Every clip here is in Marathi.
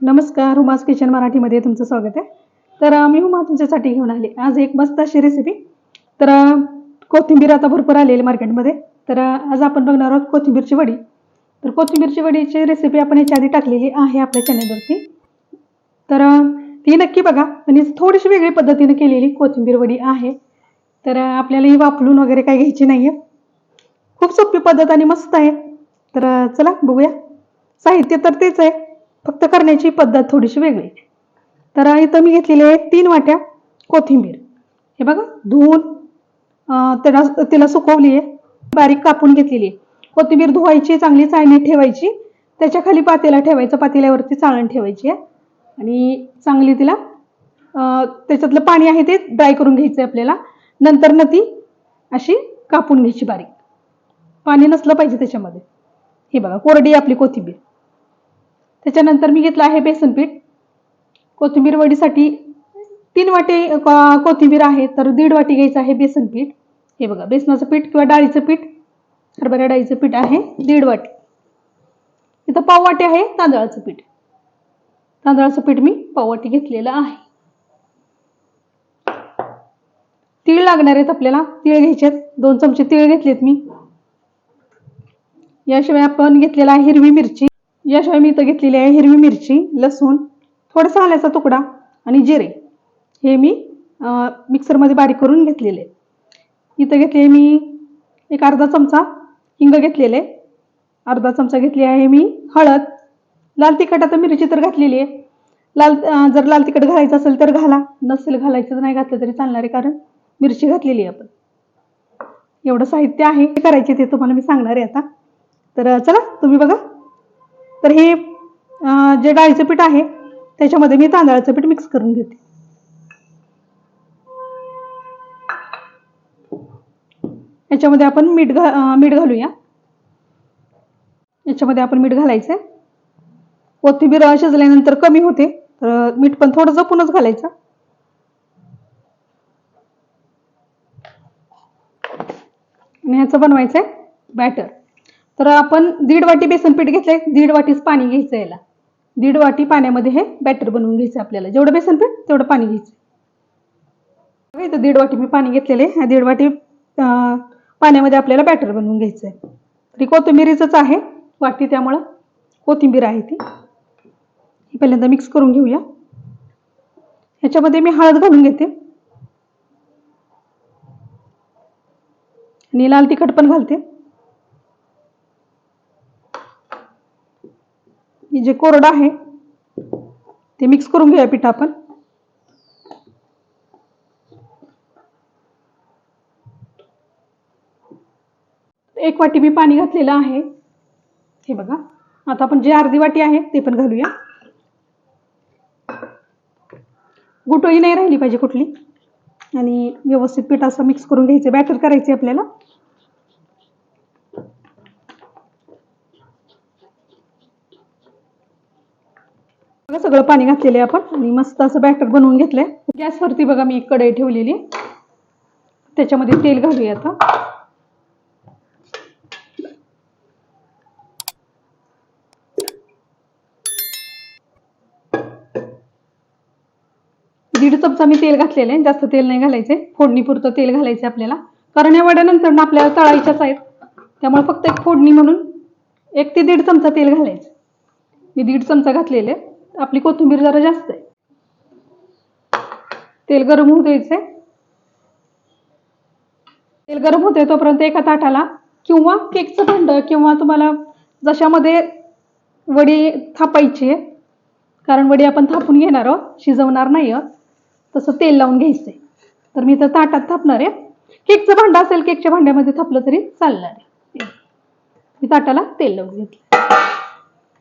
नमस्कार हुमास किचन मराठीमध्ये तुमचं स्वागत आहे. तर मी हुमा तुमच्यासाठी घेऊन आले. आज एक मस्त अशी रेसिपी तर कोथिंबीर आता भरपूर आलेली मार्केटमध्ये तर आज आपण बघणार आहोत कोथिंबीरची वडी. तर कोथिंबीरची वडीची रेसिपी आपण याच्या आधी टाकलेली आहे आपल्या चॅनलवरती तर ती नक्की बघा. आणि थोडीशी वेगळी पद्धतीने केलेली कोथिंबीर वडी आहे. तर आपल्याला ही वापरून वगैरे काही घ्यायची नाही आहे खूप सोपी पद्धत आणि मस्त आहे. तर चला बघूया. साहित्य तर तेच आहे. फक्त करण्याची पद्धत थोडीशी वेगळी. आहे. तर इथं मी घेतलेली आहे तीन वाट्या कोथिंबीर. हे बघा धुवून त्याला तिला सुकवली आहे. बारीक कापून घेतलेली आहे. कोथिंबीर धुवायची चांगली चाळणी ठेवायची. त्याच्याखाली पातेला ठेवायचं पातेल्यावरती चाळण ठेवायची आहे. आणि चांगली तिला त्याच्यातलं पाणी आहे ते ड्राय करून घ्यायचं आहे आपल्याला. नंतर न ती अशी कापून घ्यायची बारीक. पाणी नसलं पाहिजे त्याच्यामध्ये. हे बघा कोरडी आपली कोथिंबीर. त्याच्यानंतर मी घेतलं आहे बेसन पीठ. कोथिंबीर वडीसाठी तीन वाटे कोथिंबीर आहे तर दीड वाटी घ्यायचं आहे बेसन पीठ. हे बघा बेसनाचं पीठ किंवा डाळीचं पीठ हरभरा डाळीचं पीठ आहे दीड वाटी. इथं पाव वाटी आहे तांदळाचं पीठ. तांदळाचं पीठ मी पाववाटी घेतलेलं आहे. तीळ लागणार आहेत आपल्याला तीळ घ्यायचे आहेत दोन चमचे तीळ घेतलेत मी. याशिवाय आपण घेतलेला आहे हिरवी मिरची. याशिवाय मी इथं घेतलेली आहे हिरवी मिरची लसूण थोडासा आल्याचा तुकडा आणि जिरे. हे मी मिक्सरमध्ये बारीक करून घेतलेले. इथं घेतले मी एक अर्धा चमचा हिंग घेतलेले. अर्धा चमचा घेतली आहे मी हळद. लाल तिखट आता मिरची तर घातलेली आहे. लाल जर लाल तिखट घालायचं असेल तर घाला. नसेल घालायचं नाही घातलं तरी चालणार आहे कारण मिरची घातलेली आहे आपण. एवढं साहित्य आहे. करायचे ते तुम्हाला मी सांगणार आहे आता. तर चला तुम्ही बघा. तर हे जे डाळीचं पीठ आहे त्याच्यामध्ये मी तांदळाचं पीठ मिक्स करून घेते. याच्यामध्ये आपण मीठ घा मीठ घालूया. याच्यामध्ये आपण मीठ घालायचं कोथिंबीर शिजल्यानंतर कमी होते तर मीठ पण थोडं जपूनच घालायचं. आणि ह्याचं बनवायचं आहे बॅटर तर आपण दीड वाटी बेसन पीठ घेतलंय. दीड वाटीच पाणी घ्यायचं याला. दीड वाटी पाण्यामध्ये हे बॅटर बनवून घ्यायचं आपल्याला. जेवढं बेसन पीठ तेवढं पाणी घ्यायचं. बघा इथं दीड वाटी मी पाणी घेतलेले आहे. दीड वाटी पाण्यामध्ये आपल्याला बॅटर बनवून घ्यायचं आहे. तरी कोथिंबीरीचंच आहे. वाटी त्यामुळं कोथिंबीर आहे ती. पहिल्यांदा मिक्स करून घेऊया. ह्याच्यामध्ये मी हळद घालून घेते. आणि लाल तिखट पण घालते. हे जे कोरडं आहे ते मिक्स करून घेऊया पीठ आपण. एक वाटी मी पाणी घातलेलं आहे. हे बघा आता आपण जे अर्धी वाटी आहे ते पण घालूया. गुटळी नाही राहिली पाहिजे कुठली. आणि व्यवस्थित पीठ असं मिक्स करून घ्यायचं बॅटर करायचे आपल्याला. बघा सगळं पाणी घातलेलं आहे आपण. आणि मस्त असं बॅटर बनवून घेतलंय. गॅसवरती बघा मी एक कढई ठेवलेली. त्याच्यामध्ये तेल घालूया आता. दीड चमचा मी तेल घातलेलं आहे. जास्त तेल नाही घालायचे फोडणीपुरतं तेल घालायचं आपल्याला. कारण या वड्यानंतर ना आपल्याला तळायच्याच आहेत. त्यामुळे फक्त एक फोडणी म्हणून एक ते दीड चमचा तेल घालायचं. मी दीड चमचा घातलेले आपली कोथिंबीर जरा जास्त आहे. तेल गरम होऊ द्यायचे तेल गरम होते तोपर्यंत एका ताटाला किंवा केकचं भांड किंवा तुम्हाला जशामध्ये वडी थापायची आहे कारण वडी आपण थापून घेणार आहोत शिजवणार नाही आहोत तसं तेल लावून घ्यायचंय. तर मी तर ताटात थापणार आहे. केकचं भांड असेल केकच्या भांड्यामध्ये थापलं तरी चालणार आहे. मी ताटाला तेल लावून घेतलं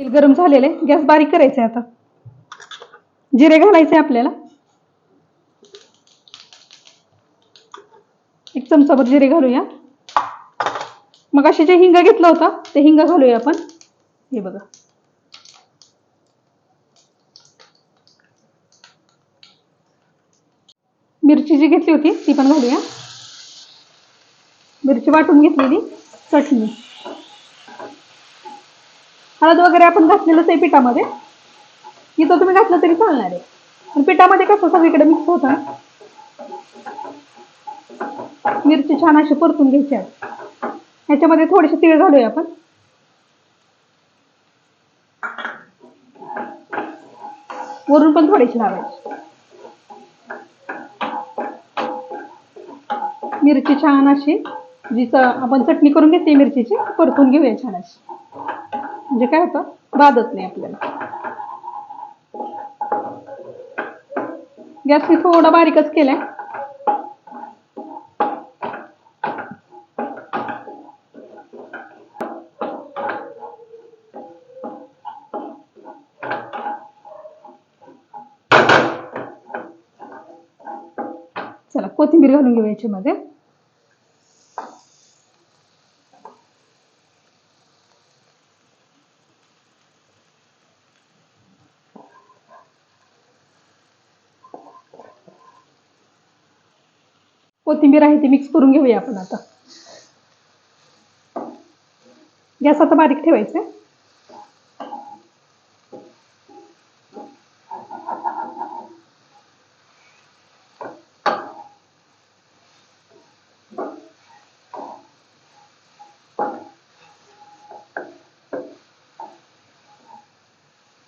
तेल गरम झालेलं आहे. गॅस बारीक करायचा आहे आता. जिरे घालायचे आपल्याला. एक चमचाभर जिरे घालूया. मग असे जे हिंग घेतलं होतं ते हिंग घालूया आपण. हे बघा. मिरची जी घेतली होती ती पण घालूया. मिरची वाटून घेतलेली. चटणी. हळद वगैरे आपण घातलेलंच आहे पिठामध्ये. इथं तुम्ही घातलं तरी चालणार आहे. पण पिठामध्ये कसं सगळीकडे मिक्स होतं मिरची छान अशी परतून घ्यायची आहे. ह्याच्यामध्ये थोडेसे तीळ घालूया आपण. वरून पण थोडेसे लावायचे. मिरची छान अशी जी आपण चटणी करून घेते मिरचीची परतून घेऊया छान अशी. म्हणजे काय होतं? बाधत नाही आपल्याला. गॅस मी थोडा बारीकच केलाय. चला कोथिंबीर घालून घेऊ याच्यामध्ये. कोथिंबीर आहे ती मिक्स करून घेऊया आपण आता. गॅस आता बारीक ठेवायचं आहे.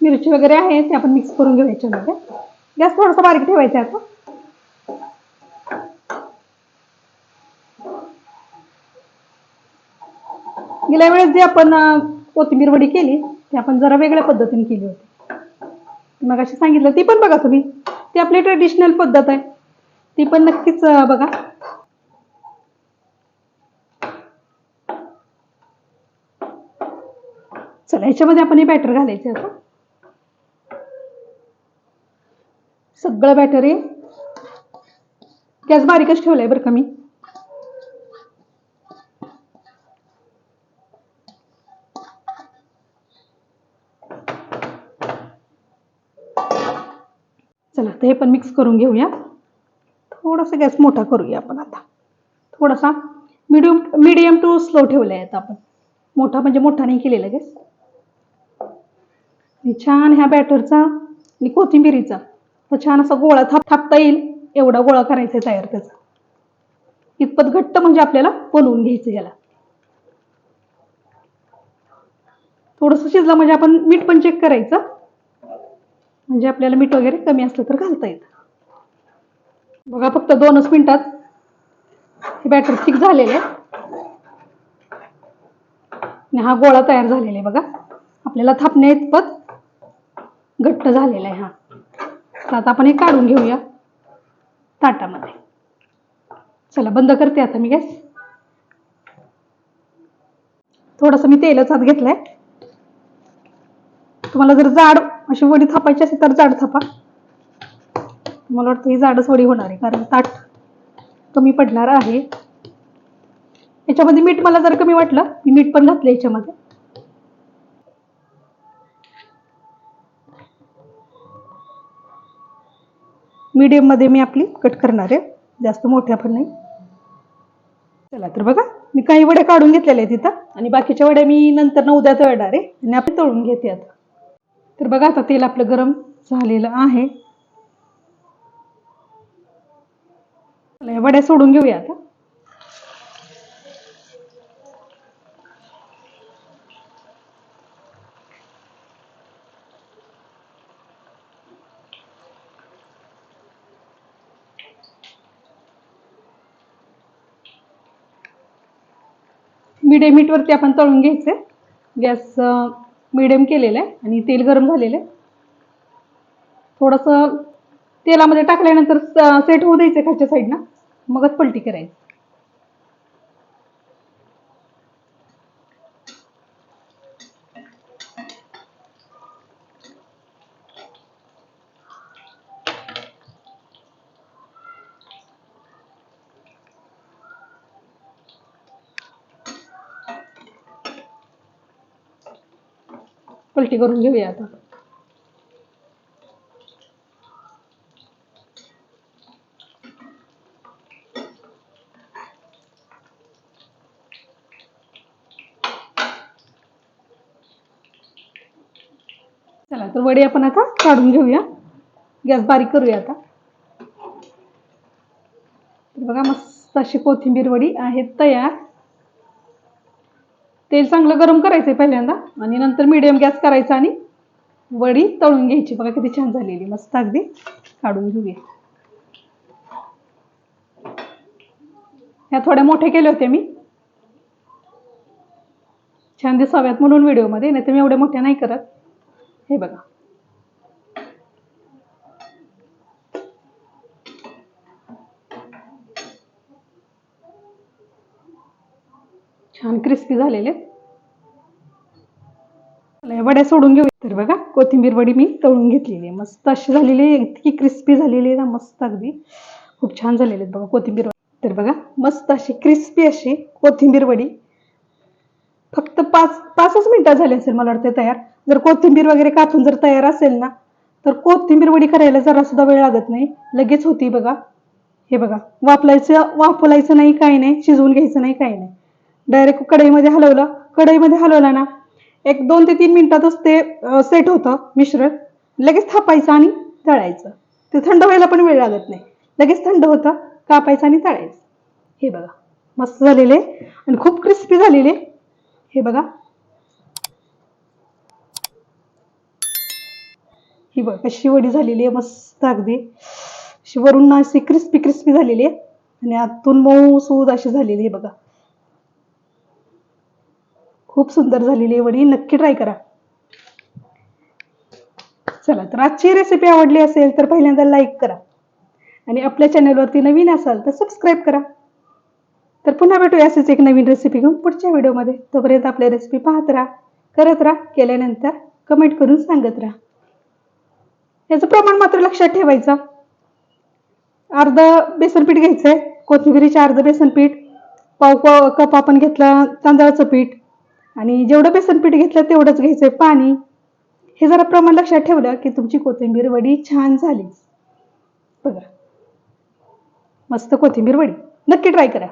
मिरची वगैरे आहे ते आपण मिक्स करून घेऊ याच्यामध्ये. गॅस थोडासा बारीक ठेवायचा आहे आता. गेल्या वेळेस जे आपण कोथिंबीर वडी केली ती आपण जरा वेगळ्या पद्धतीने केली होती. मग अशी सांगितलं ती पण बघा तुम्ही. ती आपली ट्रेडिशनल पद्धत आहे. ती पण नक्कीच बघा. चला याच्यामध्ये आपण हे बॅटर घालायचे आता. सगळं बॅटर आहे गॅस बारीकच ठेवलाय बरं का मी. तर हे पण मिक्स करून घेऊया. थोडासा गॅस मोठा करूया आपण आता. थोडासा मिडियम मिडियम टू स्लो ठेवला आहे आता आपण. मोठा म्हणजे मोठा नाही केलेला गॅस. आणि छान ह्या बॅटरचा आणि कोथिंबिरीचा. तो छान असा गोळा थाप थापता येईल. एवढा गोळा करायचा आहे तयार त्याचा. इतपत घट्ट म्हणजे आपल्याला बनवून घ्यायचं याला. थोडंसं शिजलं म्हणजे आपण मीठ पण चेक करायचं. म्हणजे आपल्याला मीठ वगैरे कमी असलं तर घालता येतं. बघा फक्त दोनच मिनिटात हे बॅटर थिक झालेले आहे आणि हा गोळा तयार झालेला आहे बघा. आपल्याला थापण्या इतपत घट्ट झालेला आहे हा. तर आता आपण हे काढून घेऊया ताटामध्ये. चला बंद करते आता मी गॅस. थोडंसं मी तेलच हात घेतलंय. तुम्हाला जर जाड अशी वडी थापायची असेल तर जाड थापा. मला वाटतं ही जाडच वडी होणार आहे कारण ताट कमी पडणार आहे. याच्यामध्ये मीठ मला जर कमी वाटलं मी मीठ पण घातलं याच्यामध्ये. मीडियममध्ये मी आपली कट करणार आहे जास्त मोठ्या पण नाही. चला तर बघा मी काही वड्या काढून घेतलेल्या आहेत तिथं आणि बाकीच्या वड्या मी नंतर न उद्या तळणार आहे आणि आपण तळून घेते आता. तर बघा आता तेल आपलं गरम झालेलं आहे. वड्या सोडून घेऊया आता. मिडियम हीटवरती आपण तळून घ्यायचे. गॅस मिडियम केलेलं आहे आणि तेल गरम झालेलं आहे. थोडंसं तेलामध्ये टाकल्यानंतर सेट होऊ द्यायचं खालच्या साईडनं मगच पलटी करायची. पलटी करून घेऊया आता. चला तर वडी आपण आता काढून घेऊया. गॅस बारीक करूया आता. बघा मस्त अशी कोथिंबीर वडी आहेत तयार. तेल चांगलं गरम करायचंय पहिल्यांदा आणि नंतर मीडियम गॅस करायचा आणि वडी तळून घ्यायची. बघा किती छान झालेली मस्त अगदी. काढून घेऊया. ह्या थोड्या मोठे केले होते मी. छान दिसाव्यात म्हणून व्हिडिओमध्ये नाही तर मी एवढ्या मोठ्या नाही करत. हे बघा. छान क्रिस्पी झालेले. वड्या सोडून घेऊ तर बघा कोथिंबीर वडी मी तळून घेतलेली आहे. मस्त अशी झालेली आहे. इतकी क्रिस्पी झालेली आहे ना मस्त अगदी. खूप छान झालेली आहेत बघा कोथिंबीर वडी. तर बघा मस्त अशी क्रिस्पी अशी कोथिंबीर वडी. फक्त पाच पाचच मिनिटात झाली असेल मला वाटतं तयार. जर कोथिंबीर वगैरे कापून जर तयार असेल ना तर कोथिंबीर वडी करायला जरा सुद्धा वेळ लागत नाही. लगेच होती बघा. हे बघा वापलायचं वापलायचं नाही काही नाही. शिजवून घ्यायचं नाही काही नाही. डायरेक्ट कढईमध्ये हलवलं. कढईमध्ये हलवलं ना एक दोन ते तीन मिनिटातच ते सेट होतं मिश्रण. लगेच थापायचं आणि तळायचं. ते थंड व्हायला पण वेळ लागत नाही. लगेच थंड होतं कापायचं आणि तळायचं. हे बघा मस्त झालेले आणि खूप क्रिस्पी झालेले. हे बघा. ही बघ कशी वडी झालेली आहे मस्त अगदी. अशी वरून अशी क्रिस्पी क्रिस्पी झालेली आहे. आणि आतून मऊ सूद अशी झालेली आहे बघा. खूप सुंदर झालेली आहे. वडी नक्की ट्राय करा. चला तर आजची रेसिपी आवडली असेल तर पहिल्यांदा लाईक करा. आणि आपल्या चॅनलवरती नवीन असाल तर सबस्क्राईब करा. तर पुन्हा भेटूया असेच एक नवीन रेसिपी घेऊन पुढच्या व्हिडिओमध्ये तोपर्यंत आपल्या रेसिपी पाहत राहा करत राहा केल्यानंतर कमेंट करून सांगत राहा. याचं प्रमाण मात्र लक्षात ठेवायचं. अर्ध बेसन पीठ घ्यायचंय. कोथिंबिरीचे अर्ध बेसन पीठ पाव पाव कप आपण घेतला तांदळाचं पीठ आणि जेवढं बेसनपीठ घेतलं तेवढंच घ्यायचंय पाणी. हे जरा प्रमाण लक्षात ठेवलं की तुमची कोथिंबीर वडी छान झाली. बघा. मस्त कोथिंबीर वडी. नक्की ट्राय करा.